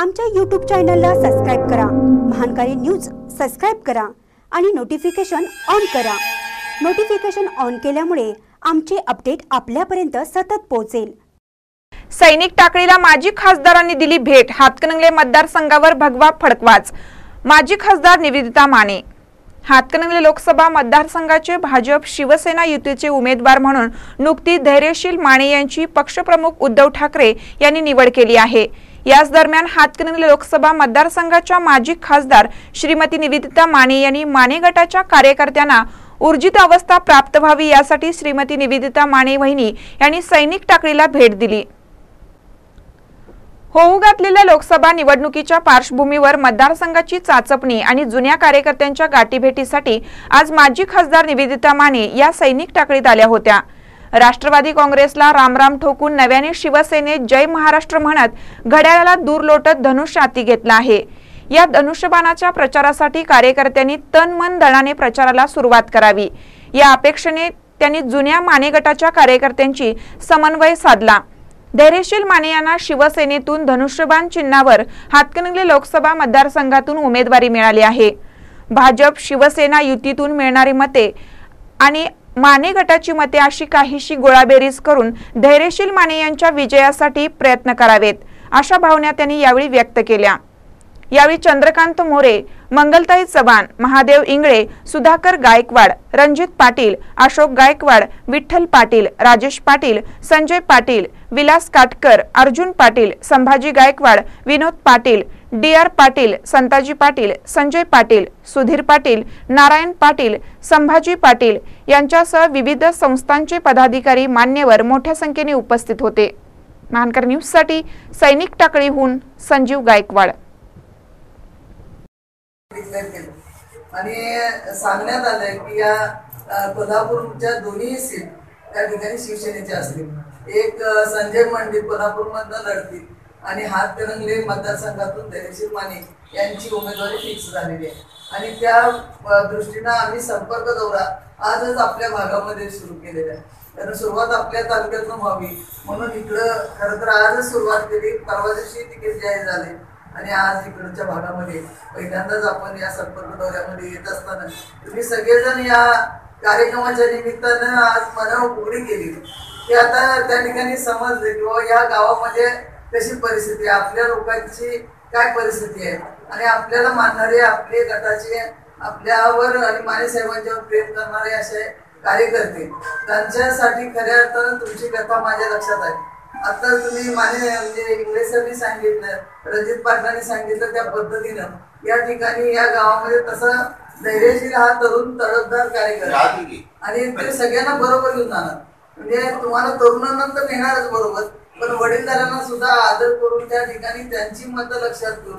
आमच्या यूट्यूब चॅनलला सबस्क्राईब करा. महानकारी न्यूज सबस्क्राईब करा आणि नोटिफिकेशन ऑन करा. नोटिफिकेशन ऑन केल्यामुळे आमचे अपडेट आपल्यापर्यंत सतत पोहोचेल. सैनिक टाकळीला माजी खासदारांनी दिली भेट. हातकणंगले मतदारसंघावर भगवा फडकवाच. माजी खासदार निवेदिता माने. हातकणंगले लोकसभा मतदारसंघाचे भाजप शिवसेना युतीचे उमेदवार म्हणून नुकती धैर्यशील माने यांची पक्षप्रमुख उद्धव ठाकरे यांनी निवड केली आहे. याच दरम्यान हातकणंगले लोकसभा मतदारसंघाच्या माजी खासदार श्रीमती निवेदिता माने यांनी माने गटाच्या कार्यकर्त्यांना ऊर्जित अवस्था प्राप्त व्हावी यासाठी श्रीमती निवेदिता माने वहिनी यांनी सैनिक टाकळीला भेट दिली. होऊ घातलेल्या लोकसभा निवडणुकीच्या पार्श्वभूमीवर मतदारसंघाची चाचपणी आणि जुन्या कार्यकर्त्यांच्या गाठीभेटीसाठी आज माजी खासदार निवेदिता माने या सैनिक टाकळीत आल्या होत्या. राष्ट्रवादी काँग्रेसला रामराम ठोकून नव्याने शिवसेनेत जय महाराष्ट्र म्हणत घड्याळाला दूर लोटत धनुष्य हाती घेतला आहे. या धनुष्यबाणाच्या प्रचारासाठी कार्यकर्त्यांनी तन मन दळाने प्रचाराला सुरुवात करावी. या अपेक्षेने त्यांनी जुन्या माने गटाच्या कार्यकर्त्यांची समन्वय साधला. धैर्यशील माने यांना शिवसेनेतून धनुष्यबाण चिन्हावर हातकणंगले लोकसभा मतदारसंघातून उमेदवारी मिळाली आहे. भाजप शिवसेना युतीतून मिळणारी मते आणि माने गटाची मते अशी काहीशी गोळाबेरीज करून धैर्यशील माने यांच्या विजयासाठी प्रयत्न करावेत अशा भावना त्यांनी यावेळी व्यक्त केल्या. यावेळी चंद्रकांत मोरे मंगलताई चव्हाण महादेव इंगळे सुधाकर गायकवाड रणजित पाटील अशोक गायकवाड विठ्ठल पाटील राजेश पाटील संजय पाटील विलास काटकर अर्जुन पाटील संभाजी गायकवाड विनोद पाटील डी आर पाटील संताजी पाटील संजय पाटील सुधीर पाटील नारायण पाटील संभाजी पाटील यांच्यासह विविध संस्थांचे पदाधिकारी मान्यवर मोठ्या संख्येने उपस्थित होते. मानकर न्यूजसाठी सैनिक टाकळीहून संजीव गायकवाड. आणि सांगण्यात आलंय की या कोल्हापूरच्या दोन्ही सीट त्या ठिकाणी शिवसेनेच्या असतील. एक अ, संजय मंडित कोल्हापूरमधनं लढतील. आणि हात तरंगले मतदारसंघातून धैर्यशील माने यांची उमेदवारी फिक्स झालेली आहे. आणि त्या दृष्टीनं आम्ही संपर्क दौरा आजच आपल्या भागामध्ये सुरू केलेला आहे. कारण सुरुवात आपल्या तालुक्यातून व्हावी. म्हणून इकडं खरं तर आजच सुरुवात केली. परवा दिवशी तिकीट जाहीर झाले. आणि आज इकडच्या भागामध्ये पहिल्यांदाच आपण या संपर्क दौऱ्यामध्ये येत असताना तुम्ही सगळेजण या कार्यक्रमाच्या निमित्तानं आज मला उघडी केली. की आता त्या ठिकाणी समजले की या गावामध्ये कशी परिस्थिती आहे? आपल्या लोकांची काय परिस्थिती आहे? आणि आपल्याला मानणारे आपले गटाचे आपल्यावर आणि माने साहेबांच्यावर प्रेम करणारे असे कार्यकर्ते त्यांच्यासाठी खऱ्या अर्थानं तुमची व्यथा माझ्या लक्षात आहे. आता तुम्ही माने म्हणजे इंग्लेसांनी सांगितलं रणजित पाटलांनी सांगितलं त्या पद्धतीनं. या ठिकाणी या गावामध्ये तसं धैर्यशील हा तरुण तडफदार कार्यक्रम आणि ते सगळ्यांना बरोबर घेऊन जाणार. म्हणजे तुम्हाला तरुणांना तर नेणारच बरोबर. पण वडीलधाऱ्यांना सुद्धा आदर करून त्या ठिकाणी त्यांची मतं लक्षात घेऊन